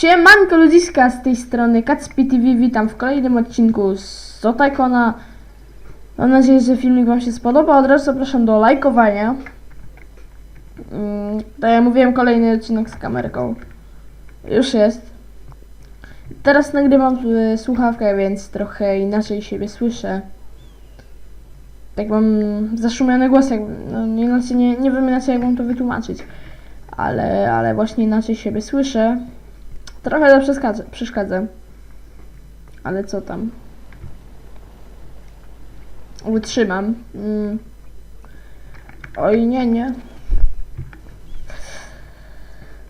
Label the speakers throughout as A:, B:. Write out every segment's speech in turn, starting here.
A: Siemanko ludziska z tej strony Kacpi TV, witam w kolejnym odcinku z Zotajkona. Mam nadzieję, że filmik wam się spodoba, od razu zapraszam do lajkowania. Mm, Tak jak mówiłem, kolejny odcinek z kamerką. Już jest. Teraz nagrywam w słuchawkę, więc trochę inaczej siebie słyszę. Tak mam zaszumiony głos, jak, no, nie, nie, nie wiem inaczej jak mam to wytłumaczyć. Ale, ale właśnie inaczej siebie słyszę. Trochę to przeszkadza, przeszkadza. Ale co tam? Wytrzymam. Mm. Oj, nie, nie.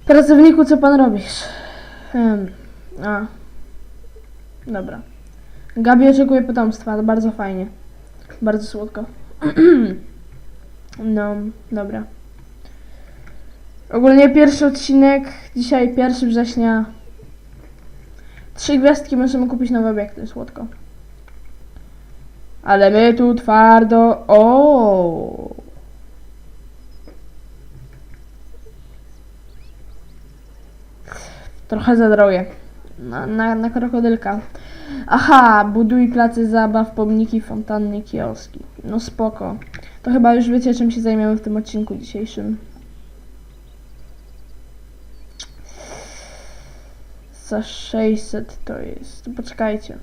A: Pracowniku, co pan robisz? Hmm. A. Dobra. Gabi oczekuje potomstwa, to bardzo fajnie. Bardzo słodko. no, dobra. Ogólnie pierwszy odcinek, dzisiaj 1 września. Trzy gwiazdki możemy kupić nowe obiekty, słodko. Ale my tu twardo. O. Trochę za drogie. Na, na, na krokodylka. Aha, buduj place zabaw, pomniki, fontanny, kioski. No spoko. To chyba już wiecie, czym się zajmiemy w tym odcinku dzisiejszym. 600 to jest. Poczekajcie.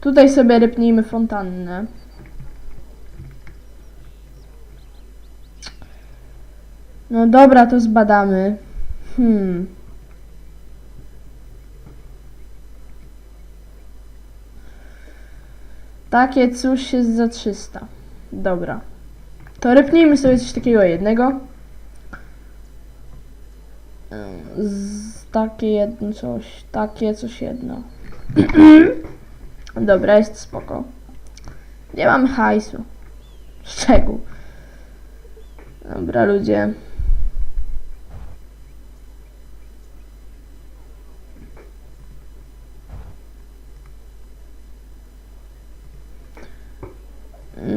A: Tutaj sobie rypnijmy fontannę. No dobra, to zbadamy. Hmm. Takie coś jest za 300. Dobra. To rypnijmy sobie coś takiego jednego. Z, takie jedno coś, takie coś jedno. Dobra, jest spoko. Nie mam hajsu. Szczegół. Dobra, ludzie.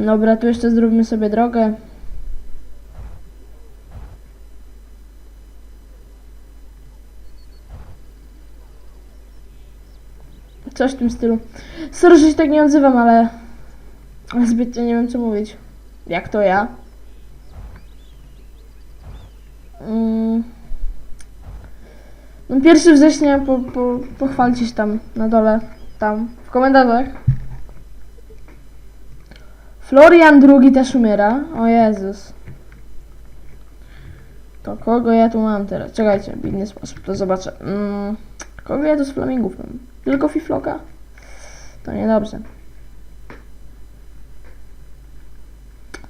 A: Dobra, tu jeszcze zróbmy sobie drogę. Coś w tym stylu. Sorry, że się tak nie odzywam, ale zbytnio nie wiem co mówić. Jak to ja? Mm. No 1 września po, po, pochwalcie się tam na dole, tam w komentarzach. Florian II też umiera. O Jezus. To kogo ja tu mam teraz? Czekajcie, w inny sposób to zobaczę. Mm. Kogo ja tu z flamingów mam? Tylko fifloka? To niedobrze.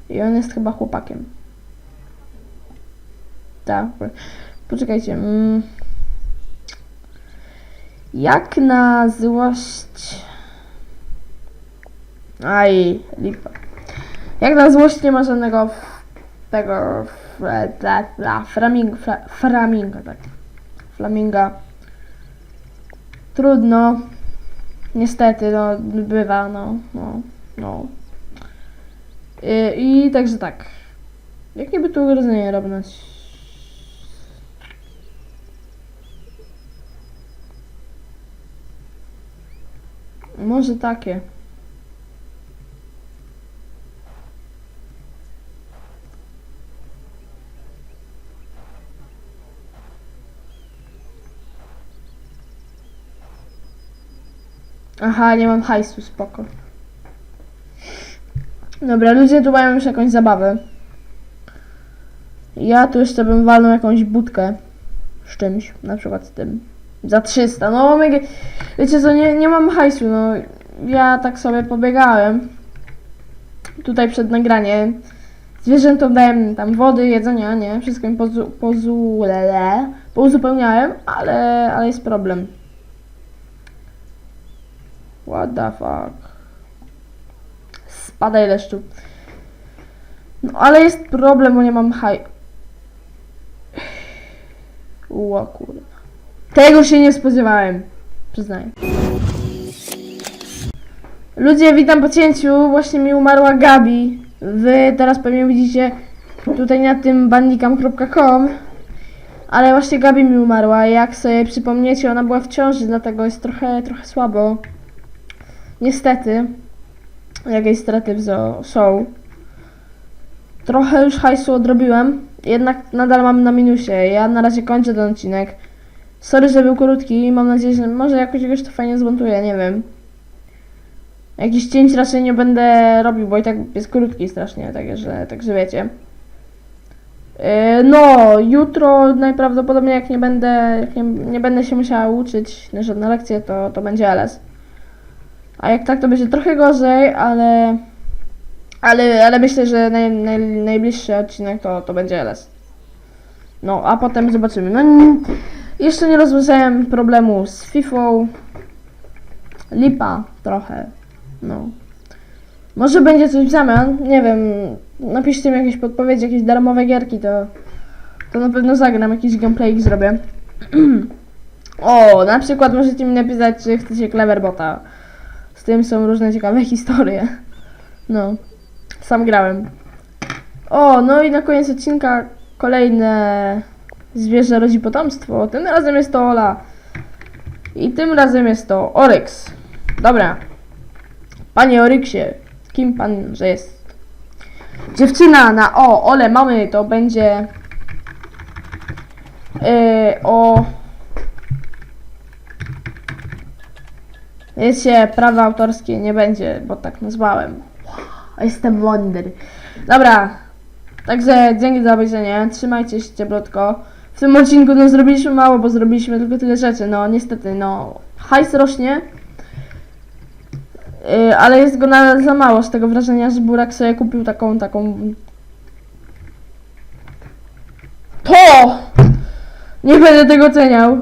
A: I on jest chyba chłopakiem. Tak. Poczekajcie. Mm. Jak na złość... Aj, lipa. Jak na złość nie ma żadnego tego f- dla, dla, flaming, fla, flaminga, tak. Flaminga. Trudno. Niestety, no, bywa, no, no, no. I, i także tak. Jakie by tu urodzenie robić? Może takie. Aha, nie mam hajsu, spoko. Dobra, ludzie tu mają już jakąś zabawę. Ja tu jeszcze bym walnął jakąś budkę z czymś, na przykład z tym. Za 300, no my, wiecie co, nie, nie mam hajsu, no. Ja tak sobie pobiegałem. Tutaj przed nagraniem. Zwierzętom dałem tam wody, jedzenia, nie? Wszystko im pozu, pozu, lele, pouzupełniałem, ale, ale jest problem. What the fuck? Spadaj leszczu. No ale jest problem, bo nie mam haj... Ło kurwa. Tego się nie spodziewałem. Przyznaję. Ludzie, witam po cięciu. Właśnie mi umarła Gabi. Wy teraz pewnie widzicie tutaj na tym bandicam.com Ale właśnie Gabi mi umarła. Jak sobie przypomniecie, ona była w ciąży, dlatego jest trochę, trochę słabo. Niestety. Jakieś straty są. Trochę już hajsu odrobiłem, jednak nadal mam na minusie. Ja na razie kończę ten odcinek. Sorry, że był krótki. Mam nadzieję, że może jakoś już to fajnie zmontuję, nie wiem. Jakiś cięć raczej nie będę robił, bo i tak jest krótki strasznie, także, także wiecie. Yy, No, jutro najprawdopodobniej jak nie będę, jak nie, nie będę się musiała uczyć na żadne lekcje, to, to będzie LS. A jak tak, to będzie trochę gorzej, ale, ale, ale myślę, że naj, naj, najbliższy odcinek to, to będzie LS. No, a potem zobaczymy. No, n- jeszcze nie rozwiązałem problemu z FIFA. Lipa trochę. No. Może będzie coś w zamian, nie wiem. Napiszcie mi jakieś podpowiedzi, jakieś darmowe gierki, to, to na pewno zagram, jakiś gameplay zrobię. o, na przykład możecie mi napisać, czy chcecie Cleverbota. Z tym są różne ciekawe historie. No, sam grałem. O, no i na koniec odcinka kolejne zwierzę rodzi potomstwo. Tym razem jest to Ola. I tym razem jest to Oryx. Dobra. Panie Oryksie, kim pan, że jest? Dziewczyna na o, ole mamy, to będzie yy, o Wiecie, prawa autorskie nie będzie, bo tak nazwałem. Jestem mądry. Dobra, także dzięki za obejrzenie, trzymajcie się cieplutko. W tym odcinku no zrobiliśmy mało, bo zrobiliśmy tylko tyle rzeczy, no niestety, no hajs rośnie, Yy, ale jest go za mało z tego wrażenia, że Burak sobie kupił taką, taką... To! Nie będę tego oceniał.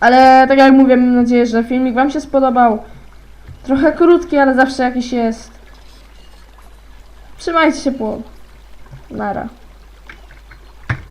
A: Ale tak jak mówię, mam nadzieję, że filmik wam się spodobał. Trochę krótki, ale zawsze jakiś jest. Trzymajcie się po. Nara.